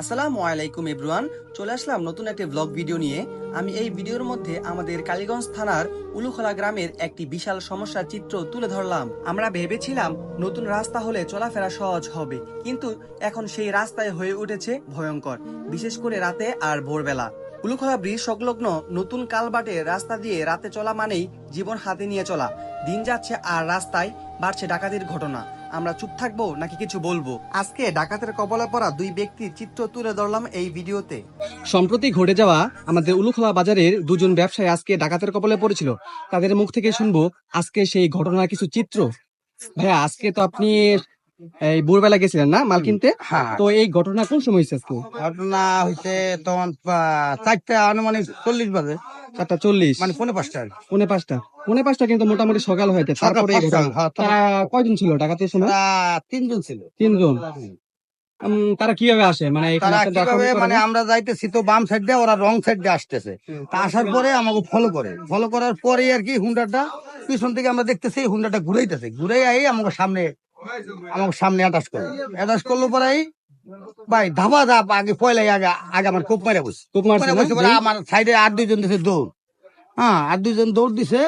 আসসালামু আলাইকুম, এভরিওয়ান। চলে আসলাম নতুন একটি ব্লগ ভিডিও নিয়ে। আমি এই ভিডিওর মধ্যে আমাদের কালীগঞ্জ থানার উলুখলা গ্রামের একটি বিশাল সমস্যার চিত্র তুলে ধরলাম। আমরা ভেবেছিলাম নতুন রাস্তা হলে চলাফেরা সহজ হবে, কিন্তু এখন সেই রাস্তায় হয়ে উঠেছে ভয়ঙ্কর, বিশেষ করে রাতে আর ভোরবেলা। উলুখলা ব্রিজ সংলগ্ন নতুন কালবাটে রাস্তা দিয়ে রাতে চলা মানেই জীবন হাতে নিয়ে চলা। দিন যাচ্ছে আর রাস্তায় বাড়ছে ডাকাতির ঘটনা। আমরা চুপ থাকব নাকি কিছু বলব? আজকে ডাকাতের কবলে পড়া দুই ব্যক্তির চিত্র তুলে ধরলাম এই ভিডিওতে। সম্প্রতি ঘটে যাওয়া আমাদের উলুখলা বাজারের দুজন ব্যবসায়ী আজকে ডাকাতের কবলে পড়েছিল। তাদের মুখ থেকে শুনব আজকে সেই ঘটনার কিছু চিত্র। ভাইয়া, আজকে তো আপনি এই ভোরবেলা গেছিলেন না মাল কিনতে হ্যাঁ। তো এই ঘটনা কোন সময় হয়েছে ঘটনা হয়েছে তখন চারটা আনুমানিক চল্লিশ বাজে। চারটা চল্লিশ। মানে পৌনে পাঁচটা আর কি। পৌনে পাঁচটা। পৌনে পাঁচটা কিন্তু মোটামুটি সকাল হয়েছে। তারপরে। হ্যাঁ, তারা কয়জন ছিল ডাকাতের সময় তিনজন ছিল। তিনজন। তারা কীভাবে আসে? মানে মানে আমরা যাইতেছি তো বাম সাইড দিয়ে ওরা রং সাইড দিয়ে আসতেছে। তা আসার পরে আমাকে ফলো করে। ফলো করার পরে আর কি হুন্ডাটা পিছন থেকে আমরা দেখতেছি হুন্ডাটা ঘুরাইতেছে। ঘুরে আই আমাকে সামনে আমাকে সামনে অ্যাটাচ করে অ্যাটাচ করল পরে ভাই ধাবা ধাপ আগে পয়লাই আগে আগে আমার কোপ মেরে বসে। কোপ বসে পরে আমার সাইডে আর দুইজন দিছে দৌড়। হ্যাঁ আর দুইজন দৌড় দিছে।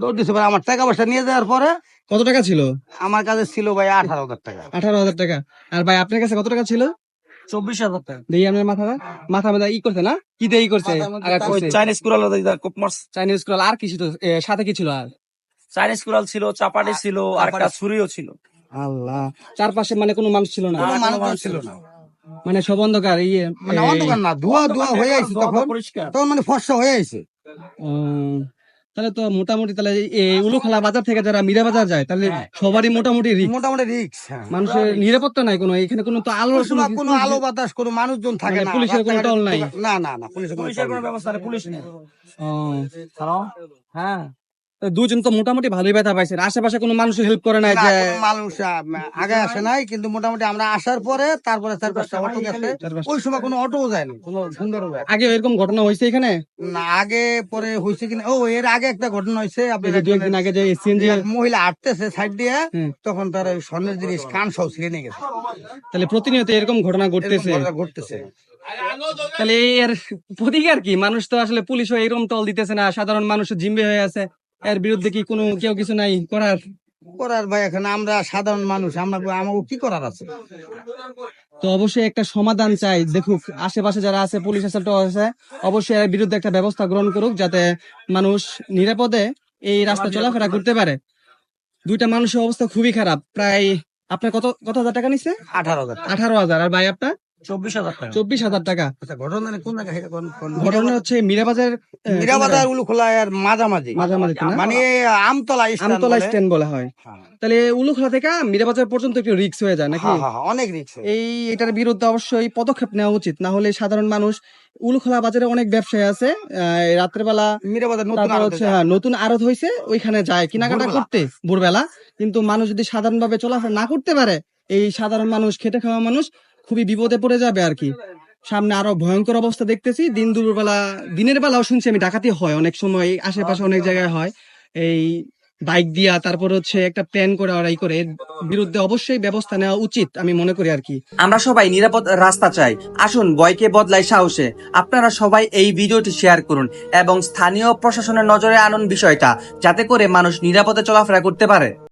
দৌড় দিছে পরে আমার টাকা পয়সা নিয়ে যাওয়ার পরে কত টাকা ছিল? আমার কাছে ছিল ভাই আঠারো হাজার টাকা। আঠারো হাজার টাকা। আর ভাই আপনার কাছে কত টাকা ছিল? চব্বিশ হাজার টাকা। দেখি আপনার মাথাটা মাথা মাথা ই করছে না? কি দিয়ে ই করছে? মাথার মধ্যে আঘাত তার করছে? চাইনিজ কুরাল চাইনিজ স্ক্রল আর কিছু তো সাথে কি ছিল আর? চাইনিজ কুরাল ছিল চাপাটি ছিল আর একটা ছুরিও ছিল। আল্লাহ। চারপাশে মানে কোনো মানুষ ছিল না? মানুষ ছিল না। মানে সব অন্ধকার ইয়ে মানে অন্ধকার না ধোয়া ধোয়া হয়ে আইছে তখন। তখন মানে ফর্সা হয়ে আইছে। উম, তাহলে তো মোটামুটি তাহলে এই উলুখলা বাজার থেকে যারা মীরা বাজার যায় তাহলে হ্যাঁ। সবারই মোটামুটি রিস্ক মোটামুটি রিক্স মানুষের নিরাপত্তা নাই কোনো এখানে কোনো তো আলো কোনো আলো বাতাস কোনো মানুষজন থাকে মানে না পুলিশের কোনো টল নাই? না না না পুলিশের কোনো। ব্যবস্থা নেই পুলিশ নেই। হ্যাঁ। দুজন তো মোটামুটি ভালোই ব্যথা পাইছেন। আশেপাশে কোনো মানুষ হেল্প করে নাই যে মানুষ আগে আসে নাই কিন্তু মোটামুটি আমরা আসার পরে তারপরে চার পাঁচটা অটো গেছে। ওই সময় কোনো অটোও যায় না কোনো সুন্দরও যায় আগে এরকম ঘটনা হয়েছে এখানে? না আগে পরে হয়েছে কিনা ও এর আগে একটা ঘটনা হয়েছে যে দু একদিন আগে যে সিএনজি মহিলা আটতেছে সাইড দিয়ে তখন তার ওই স্বর্ণের জিনিস কান সহ ছিঁড়ে নিয়ে গেছে। তাহলে প্রতিনিয়ত এরকম ঘটনা ঘটতেছে। ঘটতেছে। তাহলে এর প্রতিকার কি? মানুষ তো আসলে পুলিশ এরকম টল দিতেছে না সাধারণ মানুষ জিম্বে হয়ে আছে। এর বিরুদ্ধে কি কোনো কেউ কিছু নাই করার? করার ভাই এখন আমরা সাধারণ মানুষ আমরা আমাকে কি করার আছে? তো অবশ্যই একটা সমাধান চাই। দেখুক আশেপাশে যারা আছে পুলিশ আছে টো আছে অবশ্যই এর বিরুদ্ধে একটা ব্যবস্থা গ্রহণ করুক যাতে মানুষ নিরাপদে এই রাস্তা চলাফেরা করতে পারে। দুইটা মানুষের অবস্থা খুবই খারাপ। প্রায় আপনার কত কত হাজার টাকা নিচ্ছে আঠারো হাজার আঠারো হাজার। আর ভাই আপনার? চব্বিশ হাজার টাকা। চব্বিশ হাজার টাকা। আচ্ছা ঘটনা কোন জায়গায় এটা কোন- কোন- ঘটনা হচ্ছে মিরাবাজার আহ, উলুখোলা আর মাঝামাঝি। মাঝামাঝি মানে আমতলা আমতলা স্ট্যান্ড বলা হয়। হ্যাঁ। তাহলে উলুখলা থেকে মিরাবাজার পর্যন্ত একটু রিক্স হয়ে যায় নাকি? হ্যাঁ, হ্যাঁ, হ্যাঁ, অনেক রিক্স এই এটার বিরুদ্ধে অবশ্যই পদক্ষেপ নেওয়া উচিত। না হলে সাধারণ মানুষ উলুখোলা বাজারে অনেক ব্যবসায়ী আছে রাত্রেবেলা মিরাবাজার নতুন হচ্ছে হ্যাঁ, নতুন আড়ত হয়েছে ওইখানে যায়। কেনাকাটা করতে ভোরবেলা। কিন্তু মানুষ যদি সাধারণ ভাবে চলাফেরা না করতে পারে এই সাধারণ মানুষ খেটে খাওয়া মানুষ খুবই বিপদে পড়ে যাবে আর কি। সামনে আরও ভয়ঙ্কর অবস্থা দেখতেছি। দিন দুপুরবেলা দিনের বেলাও শুনছি আমি, ডাকাতি হয় অনেক সময়, আশেপাশে অনেক জায়গায় হয়। এই বাইক দিয়া, তারপর হচ্ছে একটা প্ল্যান করে ওরাই করে। বিরুদ্ধে অবশ্যই ব্যবস্থা নেওয়া উচিত, আমি মনে করি আর কি। আমরা সবাই নিরাপদ রাস্তা চাই। আসুন বয়কে বদলাই সাহসে। আপনারা সবাই এই ভিডিওটি শেয়ার করুন এবং স্থানীয় প্রশাসনের নজরে আনুন বিষয়টা, যাতে করে মানুষ নিরাপদে চলাফেরা করতে পারে।